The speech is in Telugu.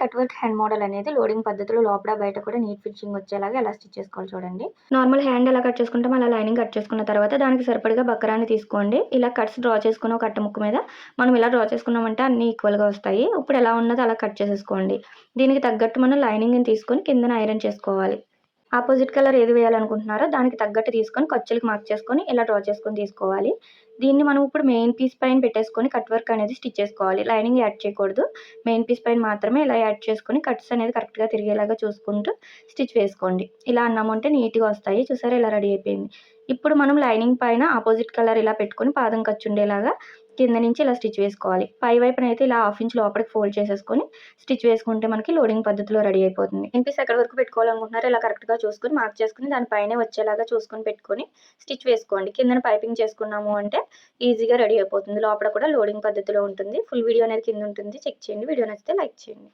కట్ వర్క్ హ్యాండ్ మోడల్ అనేది లోడింగ్ పద్ధతిలో లోపల బయట కూడా నీట్ ఫినిషింగ్ వచ్చేలాగా ఎలా స్టిచ్ చేసుకోవాలి చూడండి. నార్మల్ హ్యాండ్ ఎలా కట్ చేసుకుంటాం అలా లైనింగ్ కట్ చేసుకున్న తర్వాత దానికి సరిపడిగా బక్కరాన్ని తీసుకోండి. ఇలా కట్స్ డ్రా చేసుకుని ఒక కట్ట ముక్కు మీద మనం ఇలా డ్రా చేసుకున్నామంటే అన్ని ఈక్వల్గా వస్తాయి. ఇప్పుడు ఎలా ఉన్నదో అలా కట్ చేసేసుకోండి. దీనికి తగ్గట్టు మనం లైనింగ్ని తీసుకొని కిందన ఐరన్ చేసుకోవాలి. ఆపోజిట్ కలర్ ఏది వేయాలనుకుంటున్నారో దానికి తగ్గట్టు తీసుకొని ఖర్చులకు మార్క్ చేసుకొని ఇలా డ్రా చేసుకొని తీసుకోవాలి. దీన్ని మనం ఇప్పుడు మెయిన్ పీస్ పైన పెట్టేసుకొని కట్ వర్క్ అనేది స్టిచ్ చేసుకోవాలి. లైనింగ్ యాడ్ చేయకూడదు. మెయిన్ పీస్ పైన మాత్రమే ఇలా యాడ్ చేసుకొని కట్స్ అనేది కరెక్ట్గా తిరిగేలాగా చూసుకుంటూ స్టిచ్ వేసుకోండి. ఇలా అన్నామంటే నీట్గా వస్తాయి. చూసారా? ఇలా రెడీ అయిపోయింది. ఇప్పుడు మనం లైనింగ్ పైన ఆపోజిట్ కలర్ ఇలా పెట్టుకొని పాదం ఖర్చు ఉండేలాగా కింద నుంచి ఇలా స్టిచ్ వేసుకోవాలి. పై వైపున అయితే ఇలా హాఫ్ ఇంచ్ లోపలికి ఫోల్డ్ చేసేసుకొని స్టిచ్ వేసుకుంటే మనకి లోడింగ్ పద్ధతిలో రెడీ అయిపోతుంది. ఇన్ పీస్ ఎక్కడ వరకు పెట్టుకోవాలనుకుంటున్నారో ఇలా కరెక్ట్గా చూసుకొని మార్క్ చేసుకుని దానిపైనే వచ్చేలాగా చూసుకొని పెట్టుకొని స్టిచ్ వేసుకోండి. కిందన పైపింగ్ చేసుకున్నాము అంటే ఈజీగా రెడీ అయిపోతుంది. లోపల కూడా లోడింగ్ పద్ధతిలో ఉంటుంది. ఫుల్ వీడియో అనేది కింద ఉంటుంది. చెక్ చేయండి. వీడియో నచ్చితే లైక్ చేయండి.